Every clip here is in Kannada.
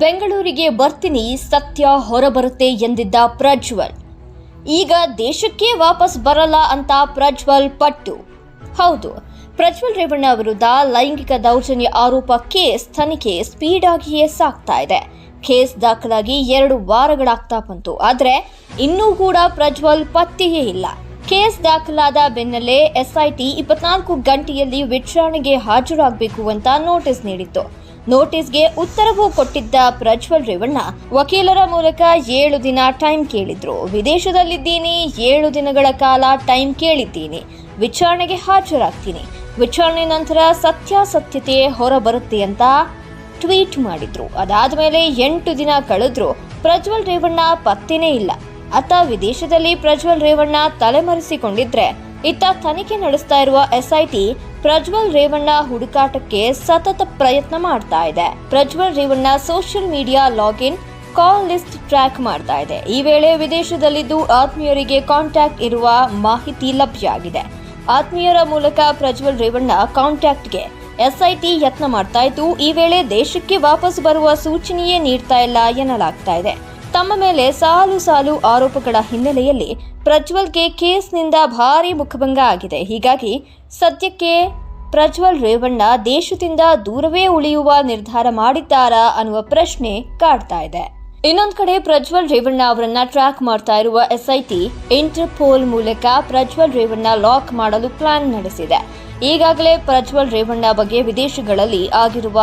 ಬೆಂಗಳೂರಿಗೆ ಬರ್ತೀನಿ, ಸತ್ಯ ಹೊರಬರುತ್ತೆ ಎಂದಿದ್ದ ಪ್ರಜ್ವಲ್. ಈಗ ದೇಶಕ್ಕೆ ವಾಪಸ್ ಬರಲ್ಲ ಅಂತ ಪ್ರಜ್ವಲ್ ಪಟ್ಟು. ಹೌದು, ಪ್ರಜ್ವಲ್ ರೇವಣ್ಣ ವಿರುದ್ಧ ಲೈಂಗಿಕ ದೌರ್ಜನ್ಯ ಆರೋಪ ಕೇಸ್ ತನಿಖೆ ಸ್ಪೀಡ್ ಆಗಿಯೇ ಸಾಗ್ತಾ ಇದೆ. ಕೇಸ್ ದಾಖಲಾಗಿ ಎರಡು ವಾರಗಳಾಗ್ತಾ ಬಂತು, ಆದರೆ ಇನ್ನೂ ಕೂಡ ಪ್ರಜ್ವಲ್ ಪತ್ತೆಯೇ ಇಲ್ಲ. ಕೇಸ್ ದಾಖಲಾದ ಬೆನ್ನಲ್ಲೇ ಎಸ್ಐಟಿ ಇಪ್ಪತ್ನಾಲ್ಕು ಗಂಟೆಯಲ್ಲಿ ವಿಚಾರಣೆಗೆ ಹಾಜರಾಗಬೇಕು ಅಂತ ನೋಟಿಸ್ ನೀಡಿತ್ತು. ನೋಟಿಸ್ಗೆ ಉತ್ತರವೂ ಕೊಟ್ಟಿದ್ದ ಪ್ರಜ್ವಲ್ ರೇವಣ್ಣ, ವಕೀಲರ ಮೂಲಕ ಏಳು ದಿನ ಟೈಮ್ ಕೇಳಿದ್ರು. ವಿದೇಶದಲ್ಲಿದ್ದೀನಿ, ಏಳು ದಿನಗಳ ಕಾಲ ಟೈಮ್ ಕೇಳಿದ್ದೀನಿ. ವಿಚಾರಣೆಗೆ ಹಾಜರಾಗ್ತೀನಿ. ವಿಚಾರಣೆ ನಂತರ ಸತ್ಯಾಸತ್ಯತೆ ಹೊರಬರುತ್ತೆ ಅಂತ ಟ್ವೀಟ್ ಮಾಡಿದ್ರು. ಅದಾದ ಮೇಲೆ ಎಂಟು ದಿನ ಕಳೆದ್ರು. ಪ್ರಜ್ವಲ್ ರೇವಣ್ಣ ಪತ್ತೆನೇ ಇಲ್ಲ. ಅತ ವಿದೇಶದಲ್ಲಿ ಪ್ರಜ್ವಲ್ ರೇವಣ್ಣ ತಲೆಮರೆಸಿಕೊಂಡಿದ್ರೆ ಇತ್ತ ತನಿಖೆ ನಡೆಸ್ತಾ ಇರುವ ಎಸ್ಐಟಿ ಪ್ರಜ್ವಲ್ ರೇವಣ್ಣ ಹುಡುಕಾಟಕ್ಕೆ ಸತತ ಪ್ರಯತ್ನ ಮಾಡ್ತಾ ಇದೆ. Prajwal Revanna social media login, call list track ಮಾಡ್ತಾ ಇದೆ. ಈ ವೇಳೆ ವಿದೇಶದಲ್ಲಿದ್ದು ಆತ್ಮೀಯರಿಗೆ ಕಾಂಟ್ಯಾಕ್ಟ್ ಇರುವ ಮಾಹಿತಿ ಲಭ್ಯ ಆಗಿದೆ ಆತ್ಮೀಯರ ಮೂಲಕ ಪ್ರಜ್ವಲ್ ರೇವಣ್ಣ ಕಾಂಟ್ಯಾಕ್ಟ್ಗೆ ಎಸ್ಐಟಿ ಯತ್ನ ಮಾಡ್ತಾ ಇದ್ದು, ಈ ವೇಳೆ ದೇಶಕ್ಕೆ ವಾಪಸ್ ಬರುವ ಸೂಚನೆಯೇ ನೀಡ್ತಾ ಇಲ್ಲ ಎನ್ನಲಾಗ್ತಾ ಇದೆ. ತಮ್ಮ ಮೇಲೆ ಸಾಲು ಸಾಲು ಆರೋಪಗಳ ಹಿನ್ನೆಲೆಯಲ್ಲಿ ಪ್ರಜ್ವಲ್ಗೆ ಕೇಸ್ನಿಂದ ಭಾರಿ ಮುಖಭಂಗ ಆಗಿದೆ. ಹೀಗಾಗಿ ಸದ್ಯಕ್ಕೆ ಪ್ರಜ್ವಲ್ ರೇವಣ್ಣ ದೇಶದಿಂದ ದೂರವೇ ಉಳಿಯುವ ನಿರ್ಧಾರ ಮಾಡಿದ್ದಾರಾ ಅನ್ನುವ ಪ್ರಶ್ನೆ ಕಾಡ್ತಾ ಇದೆ. ಇನ್ನೊಂದು ಕಡೆ ಪ್ರಜ್ವಲ್ ರೇವಣ್ಣ ಅವರನ್ನ ಟ್ರ್ಯಾಕ್ ಮಾಡ್ತಾ ಇರುವ ಎಸ್ಐಟಿ ಇಂಟರ್ಪೋಲ್ ಮೂಲಕ ಪ್ರಜ್ವಲ್ ರೇವಣ್ಣ ಲಾಕ್ ಮಾಡಲು ಪ್ಲಾನ್ ನಡೆಸಿದೆ. ಈಗಾಗಲೇ ಪ್ರಜ್ವಲ್ ರೇವಣ್ಣ ಬಗ್ಗೆ ವಿದೇಶಗಳಲ್ಲಿ ಆಗಿರುವ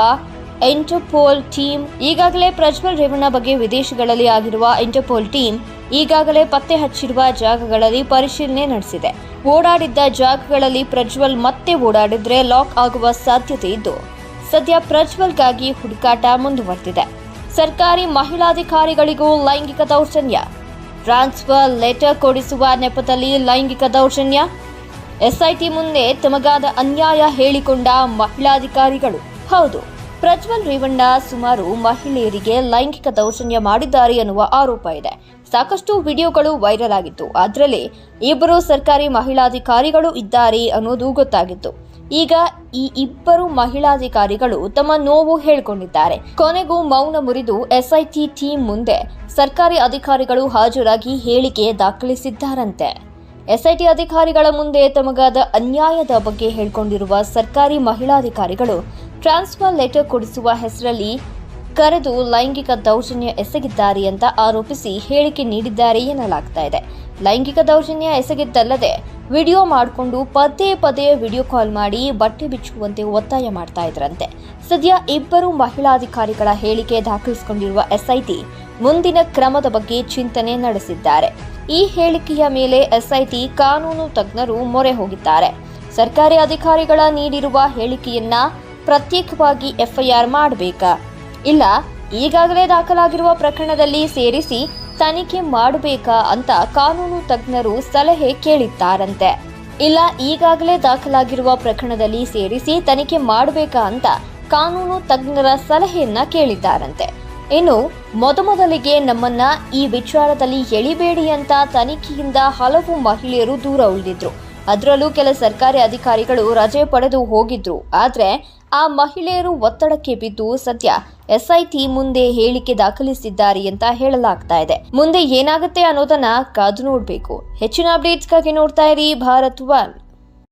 ಇಂಟರ್ಪೋಲ್ ಟೀಮ್ ಈಗಾಗಲೇ ಪ್ರಜ್ವಲ್ ರೇವಣ್ಣ ಬಗ್ಗೆ ವಿದೇಶಗಳಲ್ಲಿ ಆಗಿರುವ ಇಂಟರ್ಪೋಲ್ ಟೀಮ್ ಈಗಾಗಲೇ ಪತ್ತೆ ಹಚ್ಚಿರುವ ಜಾಗಗಳಲ್ಲಿ ಪರಿಶೀಲನೆ ನಡೆಸಿದೆ. ಓಡಾಡಿದ್ದ ಜಾಗಗಳಲ್ಲಿ ಪ್ರಜ್ವಲ್ ಮತ್ತೆ ಓಡಾಡಿದ್ರೆ ಲಾಕ್ ಆಗುವ ಸಾಧ್ಯತೆ ಇದ್ದು, ಸದ್ಯ ಪ್ರಜ್ವಲ್ಗಾಗಿ ಹುಡುಕಾಟ ಮುಂದುವರೆದಿದೆ. ಸರ್ಕಾರಿ ಮಹಿಳಾಧಿಕಾರಿಗಳಿಗೂ ಲೈಂಗಿಕ ದೌರ್ಜನ್ಯ. ಟ್ರಾನ್ಸ್ಫರ್ ಲೆಟರ್ ಕೊಡಿಸುವ ನೆಪದಲ್ಲಿ ಲೈಂಗಿಕ ದೌರ್ಜನ್ಯ. ಎಸ್ಐಟಿ ಮುಂದೆ ತಮಗಾದ ಅನ್ಯಾಯ ಹೇಳಿಕೊಂಡ ಮಹಿಳಾಧಿಕಾರಿಗಳು. ಹೌದು. ಪ್ರಜ್ವಲ್ ರೇವಣ್ಣ ಸುಮಾರು ಮಹಿಳೆಯರಿಗೆ ಲೈಂಗಿಕ ದೌರ್ಜನ್ಯ ಮಾಡಿದ್ದಾರೆ ಎನ್ನುವ ಆರೋಪ ಇದೆ. ಸಾಕಷ್ಟು ವಿಡಿಯೋಗಳು ವೈರಲ್ ಆಗಿತ್ತು. ಅದರಲ್ಲಿ ಇಬ್ಬರು ಸರ್ಕಾರಿ ಮಹಿಳಾಧಿಕಾರಿಗಳು ಇದ್ದಾರೆ ಅನ್ನೋದು ಗೊತ್ತಾಗಿತ್ತು. ಈಗ ಈ ಇಬ್ಬರು ಮಹಿಳಾಧಿಕಾರಿಗಳು ತಮ್ಮ ನೋವು ಹೇಳಿಕೊಂಡಿದ್ದಾರೆ. ಕೊನೆಗೂ ಮೌನ ಮುರಿದು ಎಸ್ಐಟಿ ಟೀಮ್ ಮುಂದೆ ಸರ್ಕಾರಿ ಅಧಿಕಾರಿಗಳು ಹಾಜರಾಗಿ ಹೇಳಿಕೆ ದಾಖಲಿಸಿದ್ದಾರಂತೆ. ಎಸ್ಐಟಿ ಅಧಿಕಾರಿಗಳ ಮುಂದೆ ತಮಗಾದ ಅನ್ಯಾಯದ ಬಗ್ಗೆ ಹೇಳಿಕೊಂಡಿರುವ ಸರ್ಕಾರಿ ಮಹಿಳಾಧಿಕಾರಿಗಳು ಟ್ರಾನ್ಸ್ಫರ್ ಲೆಟರ್ ಕೊಡಿಸುವ ಹೆಸರಲ್ಲಿ ಕರೆದು ಲೈಂಗಿಕ ದೌರ್ಜನ್ಯ ಎಸಗಿದ್ದಾರೆ ಅಂತ ಆರೋಪಿಸಿ ಹೇಳಿಕೆ ನೀಡಿದ್ದಾರೆ ಎನ್ನಲಾಗ್ತಾ ಇದೆ. ಲೈಂಗಿಕ ದೌರ್ಜನ್ಯ ಎಸಗಿದ್ದಲ್ಲದೆ ವಿಡಿಯೋ ಮಾಡಿಕೊಂಡು ಪದೇ ಪದೇ ವಿಡಿಯೋ ಕಾಲ್ ಮಾಡಿ ಬಟ್ಟೆ ಬಿಚ್ಚುವಂತೆ ಒತ್ತಾಯ ಮಾಡ್ತಾ ಇದ್ರಂತೆ. ಸದ್ಯ ಇಬ್ಬರು ಮಹಿಳಾಧಿಕಾರಿಗಳ ಹೇಳಿಕೆ ದಾಖಲಿಸಿಕೊಂಡಿರುವ ಎಸ್ಐಟಿ ಮುಂದಿನ ಕ್ರಮದ ಬಗ್ಗೆ ಚಿಂತನೆ ನಡೆಸಿದ್ದಾರೆ. ಈ ಹೇಳಿಕೆಯ ಮೇಲೆ ಎಸ್ಐಟಿ ಕಾನೂನು ತಜ್ಞರು ಮೊರೆ ಹೋಗಿದ್ದಾರೆ. ಸರ್ಕಾರಿ ಅಧಿಕಾರಿಗಳ ನೀಡಿರುವ ಹೇಳಿಕೆಯನ್ನ ಪ್ರತ್ಯೇಕವಾಗಿ ಎಫ್ಐಆರ್ ಮಾಡಬೇಕಾ? ಇಲ್ಲ, ಈಗಾಗಲೇ ದಾಖಲಾಗಿರುವ ಪ್ರಕರಣದಲ್ಲಿ ಸೇರಿಸಿ ತನಿಖೆ ಮಾಡಬೇಕಾ ಅಂತ ಕಾನೂನು ತಜ್ಞರು ಸಲಹೆ ಕೇಳಿದ್ದಾರಂತೆ. ಇಲ್ಲ, ಈಗಾಗಲೇ ದಾಖಲಾಗಿರುವ ಪ್ರಕರಣದಲ್ಲಿ ಸೇರಿಸಿ ತನಿಖೆ ಮಾಡಬೇಕಾ ಅಂತ ಕಾನೂನು ತಜ್ಞರ ಸಲಹೆಯನ್ನ ಕೇಳಿದ್ದಾರಂತೆ. ಇನ್ನು ಮೊದಮೊದಲಿಗೆ ನಮ್ಮನ್ನ ಈ ವಿಚಾರದಲ್ಲಿ ಎಳಿಬೇಡಿ ಅಂತ ತನಿಖೆಯಿಂದ ಹಲವು ಮಹಿಳೆಯರು ದೂರ ಉಳಿದಿದ್ರು. ಅದರಲ್ಲೂ ಕೆಲ ಸರ್ಕಾರಿ ಅಧಿಕಾರಿಗಳು ರಜೆ ಪಡೆದು ಹೋಗಿದ್ರು. ಆದ್ರೆ ಆ ಮಹಿಳೆಯರು ಒತ್ತಡಕ್ಕೆ ಬಿದ್ದು ಸದ್ಯ ಎಸ್ಐಟಿ ಮುಂದೆ ಹೇಳಿಕೆ ದಾಖಲಿಸಿದ್ದಾರೆ ಅಂತ ಹೇಳಲಾಗ್ತಾ ಇದೆ. ಮುಂದೆ ಏನಾಗುತ್ತೆ ಅನ್ನೋದನ್ನ ಕಾದು ನೋಡ್ಬೇಕು. ಹೆಚ್ಚಿನ ಅಪ್ಡೇಟ್ಸ್ಗಾಗಿ ನೋಡ್ತಾ ಇರಿ ಭಾರತ್ ಒನ್.